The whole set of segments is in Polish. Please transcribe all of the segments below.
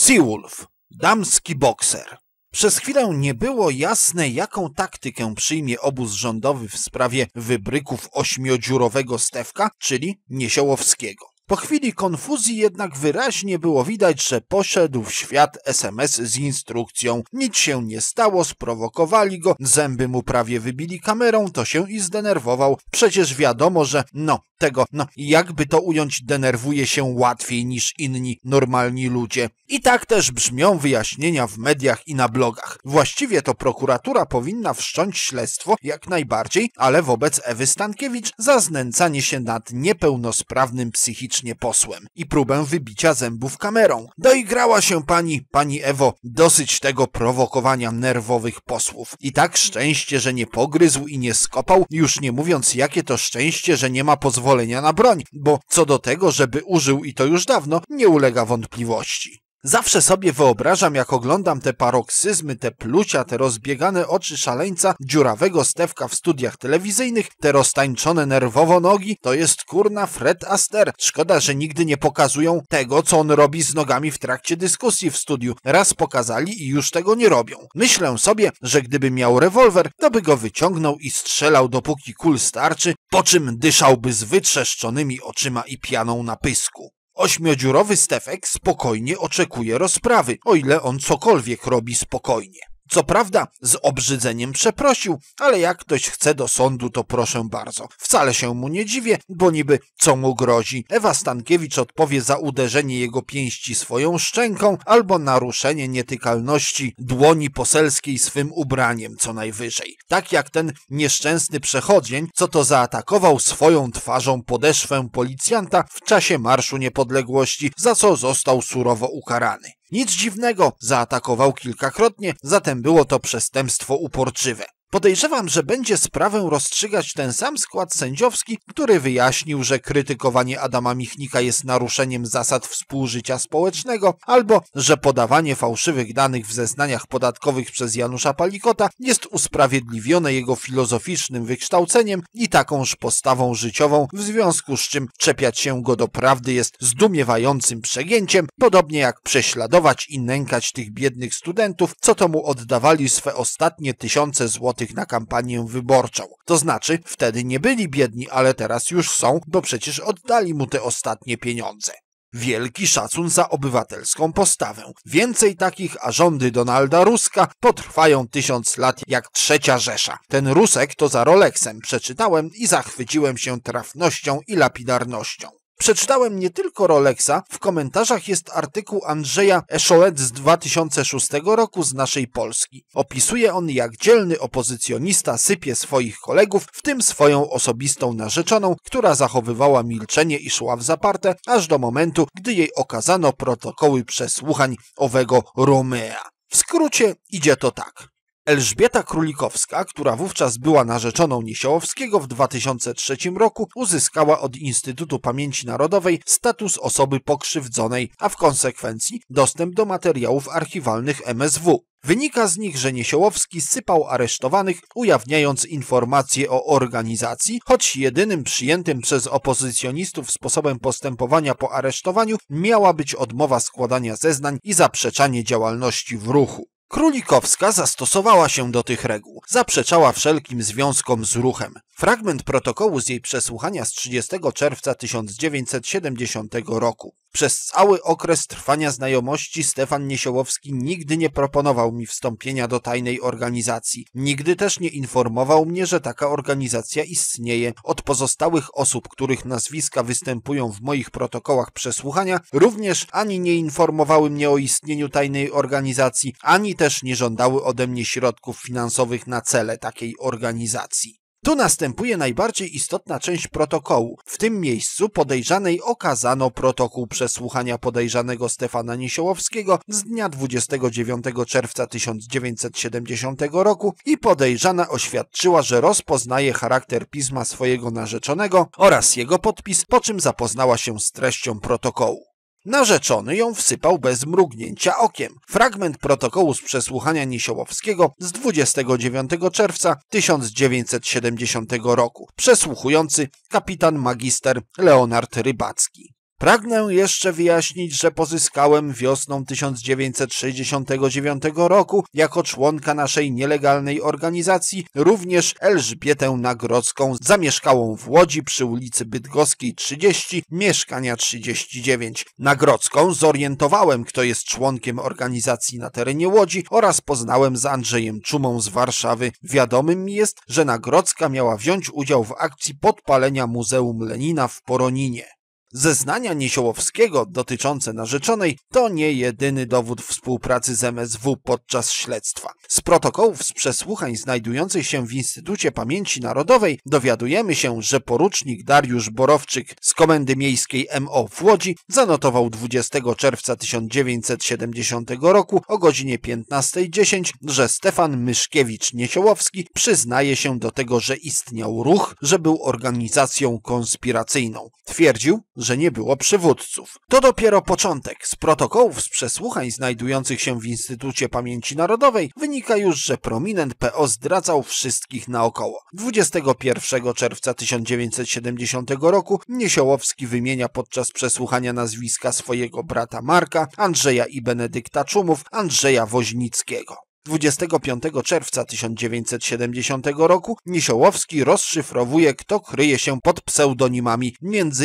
Seawolf, damski bokser. Przez chwilę nie było jasne, jaką taktykę przyjmie obóz rządowy w sprawie wybryków ośmiodziurowego Stewka, czyli Niesiołowskiego. Po chwili konfuzji jednak wyraźnie było widać, że poszedł w świat SMS z instrukcją. Nic się nie stało, sprowokowali go, zęby mu prawie wybili kamerą, to się i zdenerwował. Przecież wiadomo, że no, tego, no, jakby to ująć, denerwuje się łatwiej niż inni normalni ludzie. I tak też brzmią wyjaśnienia w mediach i na blogach. Właściwie to prokuratura powinna wszcząć śledztwo jak najbardziej, ale wobec Ewy Stankiewicz za znęcanie się nad niepełnosprawnym psychicznie posłem i próbę wybicia zębów kamerą. Doigrała się pani, pani Ewo, dosyć tego prowokowania nerwowych posłów. I tak szczęście, że nie pogryzł i nie skopał, już nie mówiąc jakie to szczęście, że nie ma pozwolenia na broń, bo co do tego, żeby użył i to już dawno, nie ulega wątpliwości. Zawsze sobie wyobrażam, jak oglądam te paroksyzmy, te plucia, te rozbiegane oczy szaleńca, dziurawego Stewka w studiach telewizyjnych, te roztańczone nerwowo nogi, to jest kurna Fred Astaire. Szkoda, że nigdy nie pokazują tego, co on robi z nogami w trakcie dyskusji w studiu. Raz pokazali i już tego nie robią. Myślę sobie, że gdyby miał rewolwer, to by go wyciągnął i strzelał dopóki kul starczy, po czym dyszałby z wytrzeszczonymi oczyma i pianą na pysku. Ośmiodziurowy Stefek spokojnie oczekuje rozprawy, o ile on cokolwiek robi spokojnie. Co prawda z obrzydzeniem przeprosił, ale jak ktoś chce do sądu, to proszę bardzo. Wcale się mu nie dziwię, bo niby co mu grozi. Ewa Stankiewicz odpowie za uderzenie jego pięści swoją szczęką albo naruszenie nietykalności dłoni poselskiej swym ubraniem co najwyżej. Tak jak ten nieszczęsny przechodzień, co to zaatakował swoją twarzą podeszwę policjanta w czasie Marszu Niepodległości, za co został surowo ukarany. Nic dziwnego, zaatakował kilkakrotnie, zatem było to przestępstwo uporczywe. Podejrzewam, że będzie sprawę rozstrzygać ten sam skład sędziowski, który wyjaśnił, że krytykowanie Adama Michnika jest naruszeniem zasad współżycia społecznego, albo że podawanie fałszywych danych w zeznaniach podatkowych przez Janusza Palikota jest usprawiedliwione jego filozoficznym wykształceniem i takąż postawą życiową, w związku z czym czepiać się go do prawdy jest zdumiewającym przegięciem, podobnie jak prześladować i nękać tych biednych studentów, co to mu oddawali swe ostatnie tysiące złotych na kampanię wyborczą. To znaczy, wtedy nie byli biedni, ale teraz już są, bo przecież oddali mu te ostatnie pieniądze. Wielki szacun za obywatelską postawę. Więcej takich, a rządy Donalda Ruska potrwają tysiąc lat jak trzecia Rzesza. Ten Rusek to za Rolexem przeczytałem i zachwyciłem się trafnością i lapidarnością. Przeczytałem nie tylko Rolexa, w komentarzach jest artykuł Andrzeja Eszolet z 2006 roku z naszej Polski. Opisuje on, jak dzielny opozycjonista sypie swoich kolegów, w tym swoją osobistą narzeczoną, która zachowywała milczenie i szła w zaparte, aż do momentu, gdy jej okazano protokoły przesłuchań owego Romea. W skrócie idzie to tak. Elżbieta Królikowska, która wówczas była narzeczoną Niesiołowskiego w 2003 roku, uzyskała od Instytutu Pamięci Narodowej status osoby pokrzywdzonej, a w konsekwencji dostęp do materiałów archiwalnych MSW. Wynika z nich, że Niesiołowski sypał aresztowanych, ujawniając informacje o organizacji, choć jedynym przyjętym przez opozycjonistów sposobem postępowania po aresztowaniu miała być odmowa składania zeznań i zaprzeczanie działalności w ruchu. Królikowska zastosowała się do tych reguł, zaprzeczała wszelkim związkom z ruchem. Fragment protokołu z jej przesłuchania z 30 czerwca 1970 roku. Przez cały okres trwania znajomości Stefan Niesiołowski nigdy nie proponował mi wstąpienia do tajnej organizacji. Nigdy też nie informował mnie, że taka organizacja istnieje. Od pozostałych osób, których nazwiska występują w moich protokołach przesłuchania, również ani nie informowały mnie o istnieniu tajnej organizacji, ani też nie żądały ode mnie środków finansowych na cele takiej organizacji. Tu następuje najbardziej istotna część protokołu. W tym miejscu podejrzanej okazano protokół przesłuchania podejrzanego Stefana Niesiołowskiego z dnia 29 czerwca 1970 roku i podejrzana oświadczyła, że rozpoznaje charakter pisma swojego narzeczonego oraz jego podpis, po czym zapoznała się z treścią protokołu. Narzeczony ją wsypał bez mrugnięcia okiem. Fragment protokołu z przesłuchania Niesiołowskiego z 29 czerwca 1970 roku. Przesłuchujący kapitan magister Leonard Rybacki. Pragnę jeszcze wyjaśnić, że pozyskałem wiosną 1969 roku jako członka naszej nielegalnej organizacji również Elżbietę Nagrodzką, zamieszkałą w Łodzi przy ulicy Bydgoskiej 30, mieszkania 39. Nagrodzką zorientowałem, kto jest członkiem organizacji na terenie Łodzi oraz poznałem z Andrzejem Czumą z Warszawy. Wiadomym mi jest, że Nagrodzka miała wziąć udział w akcji podpalenia Muzeum Lenina w Poroninie. Zeznania Niesiołowskiego dotyczące narzeczonej to nie jedyny dowód współpracy z MSW podczas śledztwa. Z protokołów z przesłuchań znajdujących się w Instytucie Pamięci Narodowej dowiadujemy się, że porucznik Dariusz Borowczyk z Komendy Miejskiej MO w Łodzi zanotował 20 czerwca 1970 roku o godzinie 15.10, że Stefan Myszkiewicz-Niesiołowski przyznaje się do tego, że istniał ruch, że był organizacją konspiracyjną. Twierdził, że nie było przywódców. To dopiero początek. Z protokołów z przesłuchań znajdujących się w Instytucie Pamięci Narodowej wynika już, że prominent PO zdradzał wszystkich naokoło. 21 czerwca 1970 roku Niesiołowski wymienia podczas przesłuchania nazwiska swojego brata Marka, Andrzeja i Benedykta Czumów, Andrzeja Woźnickiego. 25 czerwca 1970 roku Niesiołowski rozszyfrowuje, kto kryje się pod pseudonimami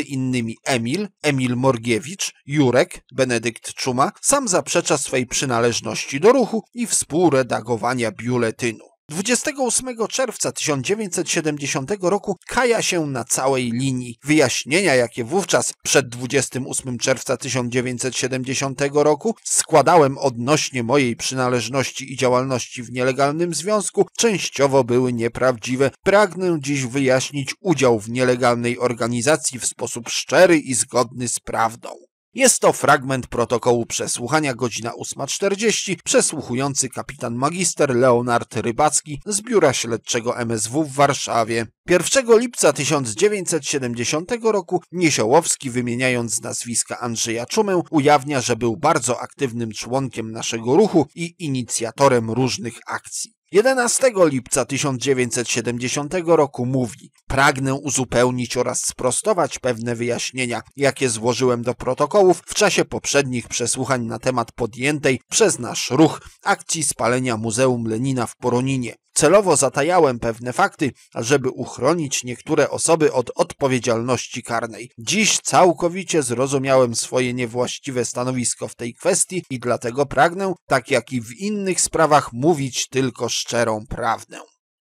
innymi Emil, Emil Morgiewicz, Jurek, Benedykt Czuma, sam zaprzecza swej przynależności do ruchu i współredagowania biuletynu. 28 czerwca 1970 roku kaja się na całej linii. Wyjaśnienia, jakie wówczas przed 28 czerwca 1970 roku składałem odnośnie mojej przynależności i działalności w nielegalnym związku, częściowo były nieprawdziwe. Pragnę dziś wyjaśnić udział w nielegalnej organizacji w sposób szczery i zgodny z prawdą. Jest to fragment protokołu przesłuchania godzina 8.40, przesłuchujący kapitan magister Leonard Rybacki z biura śledczego MSW w Warszawie. 1 lipca 1970 roku Niesiołowski, wymieniając nazwiska Andrzeja Czumę, ujawnia, że był bardzo aktywnym członkiem naszego ruchu i inicjatorem różnych akcji. 11 lipca 1970 roku mówi: Pragnę uzupełnić oraz sprostować pewne wyjaśnienia, jakie złożyłem do protokołów w czasie poprzednich przesłuchań na temat podjętej przez nasz ruch akcji spalenia Muzeum Lenina w Poroninie. Celowo zatajałem pewne fakty, żeby uchronić niektóre osoby od odpowiedzialności karnej. Dziś całkowicie zrozumiałem swoje niewłaściwe stanowisko w tej kwestii i dlatego pragnę, tak jak i w innych sprawach, mówić tylko szczerą prawdę.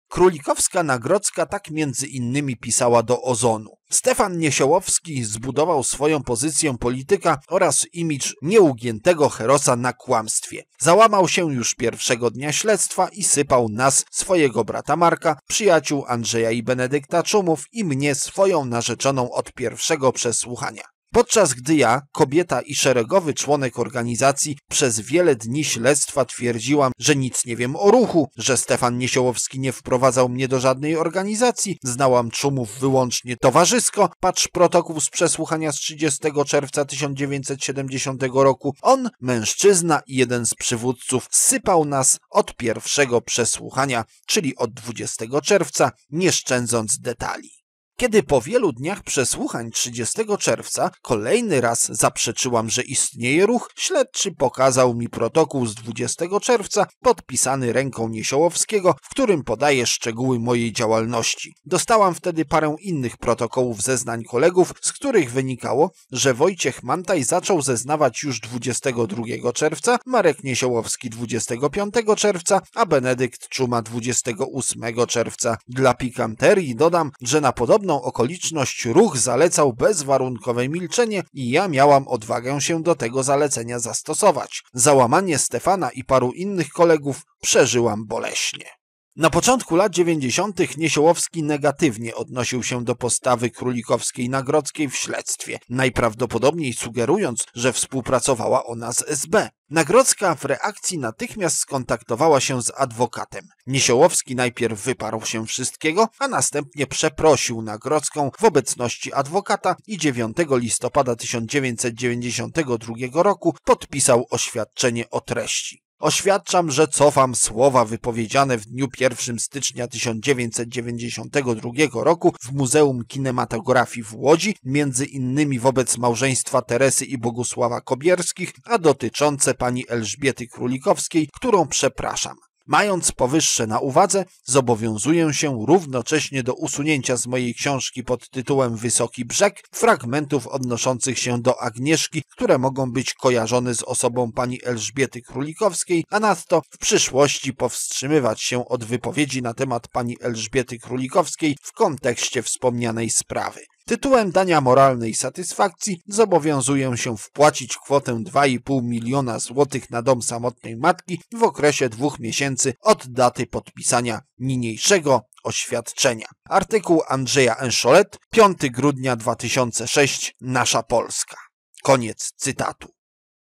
Królikowska Nagrodzka tak między innymi pisała do Ozonu. Stefan Niesiołowski zbudował swoją pozycję polityka oraz imidż nieugiętego herosa na kłamstwie. Załamał się już pierwszego dnia śledztwa i sypał nas, swojego brata Marka, przyjaciół Andrzeja i Benedykta Czumów i mnie swoją narzeczoną od pierwszego przesłuchania. Podczas gdy ja, kobieta i szeregowy członek organizacji, przez wiele dni śledztwa twierdziłam, że nic nie wiem o ruchu, że Stefan Niesiołowski nie wprowadzał mnie do żadnej organizacji, znałam czumów wyłącznie towarzysko, patrz protokół z przesłuchania z 30 czerwca 1970 roku, on, mężczyzna i jeden z przywódców, sypał nas od pierwszego przesłuchania, czyli od 20 czerwca, nie szczędząc detali. Kiedy po wielu dniach przesłuchań 30 czerwca kolejny raz zaprzeczyłam, że istnieje ruch, śledczy pokazał mi protokół z 20 czerwca podpisany ręką Niesiołowskiego, w którym podaje szczegóły mojej działalności. Dostałam wtedy parę innych protokołów zeznań kolegów, z których wynikało, że Wojciech Mantaj zaczął zeznawać już 22 czerwca, Marek Niesiołowski 25 czerwca, a Benedykt Czuma 28 czerwca. Dla pikanterii dodam, że na podobną okoliczność ruch zalecał bezwarunkowe milczenie i ja miałam odwagę się do tego zalecenia zastosować. Załamanie Stefana i paru innych kolegów przeżyłam boleśnie. Na początku lat 90. Niesiołowski negatywnie odnosił się do postawy królikowskiej Nagrodzkiej w śledztwie, najprawdopodobniej sugerując, że współpracowała ona z SB. Nagrodzka w reakcji natychmiast skontaktowała się z adwokatem. Niesiołowski najpierw wyparł się wszystkiego, a następnie przeprosił Nagrodzką w obecności adwokata i 9 listopada 1992 roku podpisał oświadczenie o treści. Oświadczam, że cofam słowa wypowiedziane w dniu 1 stycznia 1992 roku w Muzeum Kinematografii w Łodzi, między innymi wobec małżeństwa Teresy i Bogusława Kobierskich, a dotyczące pani Elżbiety Królikowskiej, którą przepraszam. Mając powyższe na uwadze, zobowiązuję się równocześnie do usunięcia z mojej książki pod tytułem Wysoki Brzeg fragmentów odnoszących się do Agnieszki, które mogą być kojarzone z osobą pani Elżbiety Królikowskiej, a nadto w przyszłości powstrzymywać się od wypowiedzi na temat pani Elżbiety Królikowskiej w kontekście wspomnianej sprawy. Tytułem dania moralnej satysfakcji zobowiązuję się wpłacić kwotę 2,5 miliona złotych na dom samotnej matki w okresie dwóch miesięcy od daty podpisania niniejszego oświadczenia. Artykuł Andrzeja Enszolet, 5 grudnia 2006, Nasza Polska. Koniec cytatu.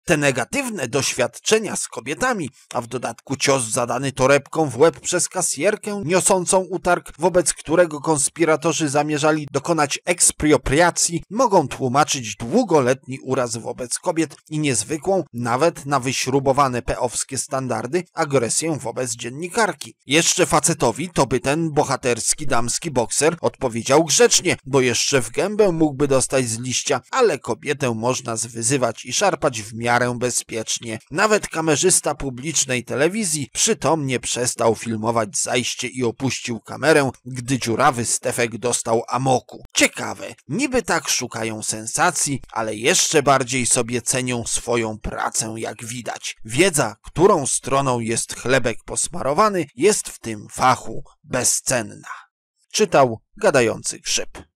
Te negatywne doświadczenia z kobietami, a w dodatku cios zadany torebką w łeb przez kasjerkę niosącą utarg, wobec którego konspiratorzy zamierzali dokonać ekspropriacji, mogą tłumaczyć długoletni uraz wobec kobiet i niezwykłą, nawet na wyśrubowane peowskie standardy, agresję wobec dziennikarki. Jeszcze facetowi to by ten bohaterski damski bokser odpowiedział grzecznie, bo jeszcze w gębę mógłby dostać z liścia, ale kobietę można zwyzywać i szarpać w miarę miarę bezpiecznie. Nawet kamerzysta publicznej telewizji przytomnie przestał filmować zajście i opuścił kamerę, gdy dziurawy Stefek dostał amoku. Ciekawe, niby tak szukają sensacji, ale jeszcze bardziej sobie cenią swoją pracę, jak widać. Wiedza, którą stroną jest chlebek posmarowany, jest w tym fachu bezcenna. Czytał gadający grzyb.